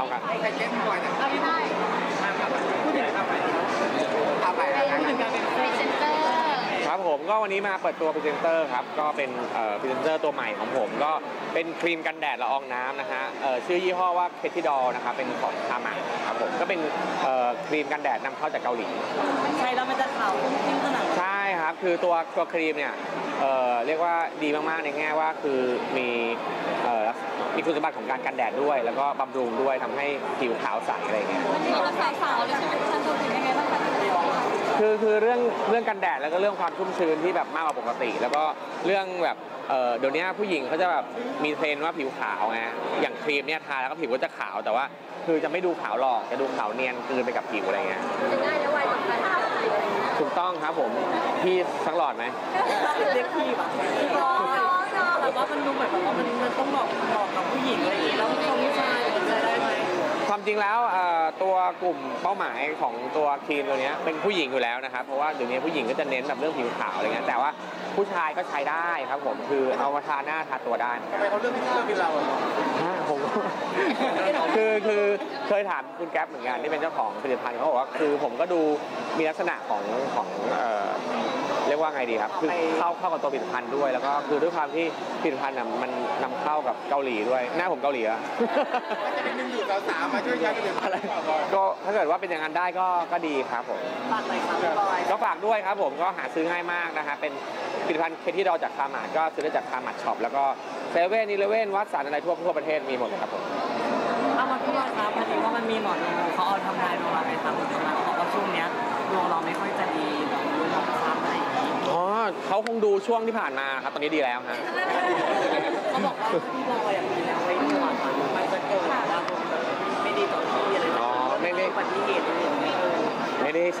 เข้ากันใครเล่นบ่อยนะเอาไม่ได้พูดถึงทำไมเอาไปแล้วพูดถึงการเป็นพรีเซนเตอร์ครับผมก็วันนี้มาเปิดตัวพรีเซนเตอร์ครับก็เป็นเอ่อพรีเซนเตอร์ตัวใหม่ของผม ก็เป็นครีมกันแดดละอองน้ำนะฮะเอ่อชื่อยี่ห้อว่าเพทิดอลนะครับเป็นของคามาครับผมก็เป็นเอ่อครีมกันแดดนำเข้าจากเกาหลีใช้แล้วมันจะขาวคุ้มกิ้งขนาดไหนใช่ครับคือตัวตัวครีมเนี่ยเอ่อ เรียกว่าดีมากๆในแง่ว่าคือมีเอ่อมีคุณสมบัติของการกันแดดด้วย แล้วก็บำรุงด้วยทำให้ผิวขาวใสอะไรอย่างเงี้ยวันนี้เราสาวๆเลยใช่ไหมท่านดูถึงยังไงบ้างคะคือคือเรื่องเรื่องกันแดดแล้วก็เรื่องความชุ่มชื้นที่แบบมากกว่าปกติ แล้วก็เรื่องแบบเอ่อเดี๋ยวนี้ผู้หญิงเขาจะแบบมีเทรนด์ว่าผิวขาวไงอย่างครีมเนี่ยทาแล้วก็ผิวก็จะขาวแต่ว่า คือจะไม่ดูขาวหรอกจะดูขาวเนียนกลืนไปกับผิวอะไรเงี้ยจะง่ายและไวต่อการทำอะไรอย่างเงี้ย ถูกต้องครับผมพี่สักหลอดไหมเด็กพี่แบบแต่ว่ามันดูเหมือนแบบว่ามันมันต้องบอกบอกกับผู้หญิงอะไรอย่างงี้แความจริงแล้วเอ่อตัวกลุ่มเป้าหมายของตัวครีมตัวเนี้ยเป็นผู้หญิงอยู่แล้วนะครับ เพราะว่าเดี๋ยวนี้ผู้หญิงก็จะเน้นแบบเรื่องผิวขาวอะไรเงี้ยแต่ว่าผู้ชายก็ใช้ได้ครับผมคือเอามาทาหน้าทาตัวได้ทำไมเขาเลือกที่จะเป็นเราอะฮะผมคือคือเคยถามคุณแก๊ปเหมือนกันที่เป็นเจ้าของผลิตภัณฑ์เขาบอกว่าคือผมก็ดูมีลักษณะของของเอ่อเรียกว่าไงดีครับคือเข้าเข้ากับตัวผลิตภัณฑ์ด้วยแล้วก็คือด้วยความที่ผลิตภัณฑ์น่ะมันนำเข้ากับเกาหลีด้วยหน้าผมเกาหลีอะก็จะเป็นดึงดูดสาวๆมาช่วยใช้กันเป็นอะไรก็ถ้าเกิดว่าเป็นอย่างนั้นได้ก็ก็ดีครับผมฝากหน่อยครับพี่บอยก็ฝากด้วยครับผมก็หาซื้อง่ายมากนะฮะเป็นผลิตภัณฑ์เคที่ดอจากคามาดก็ซื้อได้จากคามาดช็อปแล้วก็เซเว่นอีเลเว่นวัดสารอะไรทั่วทั่วประเทศมีหมดเลยครับผมเอามาพี่บอยครับพอดีว่ามันมีหมอดูเขาเอาทำนายดวงเราไปทำดวงเราบอกว่าช่วงเนี้ยดวงเราไม่ค่อยจะดีแบบดวงของซ้ำอะไรอย่างงี้อ๋อเขาคงดูช่วงที่ผ่านมาครับตอนนี้ดีแล้วฮะเขาบอกว่าพี่บอยอะมีแล้วไว้หนวดอะมัน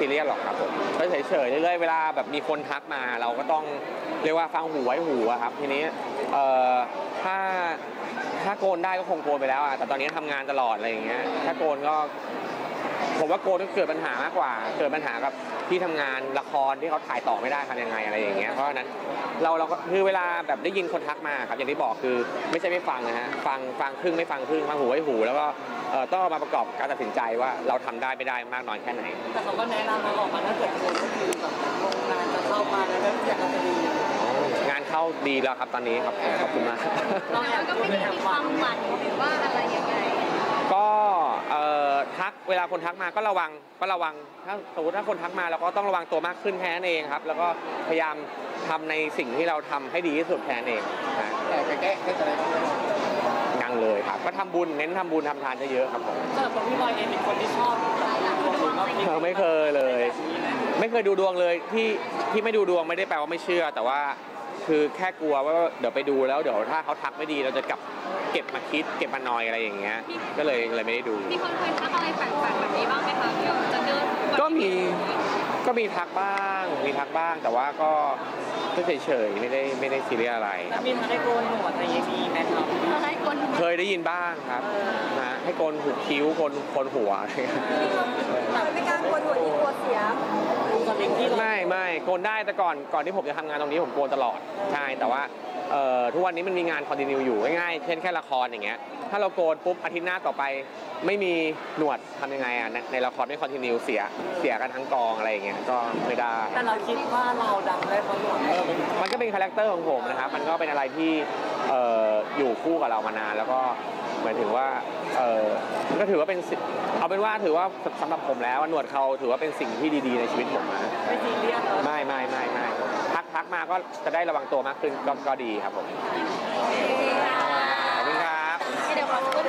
ซีเรียสหรอกครับผมก็เฉยๆเรื่อยๆเวลาแบบมีคนทักมา เราก็ต้องเรียกว่าฟังหูไว้หูอะครับทีนี้เอ่อถ้าถ้าโกนได้ก็คงโกนไปแล้วอะแต่ตอนนี้ทำงานตลอดอะไรอย่างเงี้ยถ้าโกนก็ ผมว่าโกนก็เกิดปัญหามากกว่า เกิดปัญหากับที่ทำงานละครที่เขาถ่ายต่อไม่ได้ทำยังไงอะไรอย่างเงี้ยเพราะฉะนั้นเราเราก็คือเวลาแบบได้ยินคนทักมาครับอย่างที่บอกคือไม่ใช่ไม่ฟังนะฮะฟังฟังครึ่งไม่ฟังครึ่งฟังหูไว้หู แล้วก็เอ่อต้องเอามาประกอบการตัดสินใจว่าเราทำได้ไม่ได้มากน้อยแค่ไหน แต่เขาก็แนะนำมาออกมาถ้าเกิดคนก็คือแบบโรงงานจะเข้ามาแล้วก็อยากจะดีงานเข้าดีแล้วครับตอนนี้ครับขอบคุณมากเราแอบก็พูไม่ดได้แอบมีคฟัวางมหวั่นหรือว่าอะไรยังไงก็เอ่อ ทักเวลาคนทักมาก็ระวังก็ระวัง ถ้าสมมติถ้าคนทักมาเราก็ต้องระวังตัวมากขึ้นแค่นั้นเองครับ แล้วก็พยายามทำในสิ่งที่เราทำให้ดีที่สุดแค่นั้นเองนะแต่ไปแก้แค่อะไรบ้างยังเลยครับ ก็ทำบุญเน้นทำบุญทำทานเยอะๆครับผมสำหรับตัวพี่บอยเองเป็นคนที่ชอบแบบดวงหรือว่าเออไม่เคยเลยแบบนี้ไหมไม่เคยดูดวงเลยที่ที่ไม่ดูดวงไม่ได้แปลว่าไม่เชื่อ แต่ว่า คือแค่กลัวว่าเดี๋ยวไปดูแล้วเดี๋ยวถ้าเขาทักไม่ดีเราจะกลับเก็บมาคิดเก็บมานอยอะไรอย่างเงี้ย ก็เลยเลยไม่ได้ดู มีคนเคยทักอะไรแปลกๆแบบนี้บ้างไหมคะเกี่ยวกับจะเดินก็มีก็มีทักบ้างมีทักบ้างแต่ว่าก็ก็เฉยๆไม่ได้ไม่ได้ซีเรียสอะไรแล้วมีทางได้โกนหนวดอะไรอย่างงี้ไหมครับอะไรคนเคยได้ยินบ้างครับนะให้โกนหูคิ้วโกนโกนหัวอะไรเงี้ยไม่กล้าโกนหนวดที่กลัวเสียสลิงที่เรา ไม่โกนได้แต่ก่อนก่อนที่ผมจะทำงานตรงนี้ผมโกนตลอดใช่แต่ว่า ทุกวันนี้มันมีงานคอนติเนียอยู่ง่ายๆ เช่นแค่ละครอย่างเงี้ย ถ้าเราโกนปุ๊บอาทิตย์หน้าต่อไป ไม่มีหนวดทำยังไงอะในในละครไม่คอนติเนียเสียเสียกันทั้งกองอะไรอย่างเงี้ยก็ไม่ได้ แต่เราคิดว่าเราดังได้เพราะหนวดเออมันก็เป็นคาแรคเตอร์ของผมนะครับ มันก็เป็นอะไรที่เอ่ออยู่คู่กับเรามานานแล้วก็หมายถึงว่าเออมันก็ถือว่าเป็นสิเอาเป็นว่าถือว่าสำหรับผมแล้วหนวดเขาถือว่าเป็นสิ่งที่ดีๆในชีวิตผมนะไม่ซีเรียสเลยไม่ไม่ไม่ไม่ทักทักมาก็จะได้ระวังตัวมากขึ้นก็ก็ดีครับผมขอบคุณครับ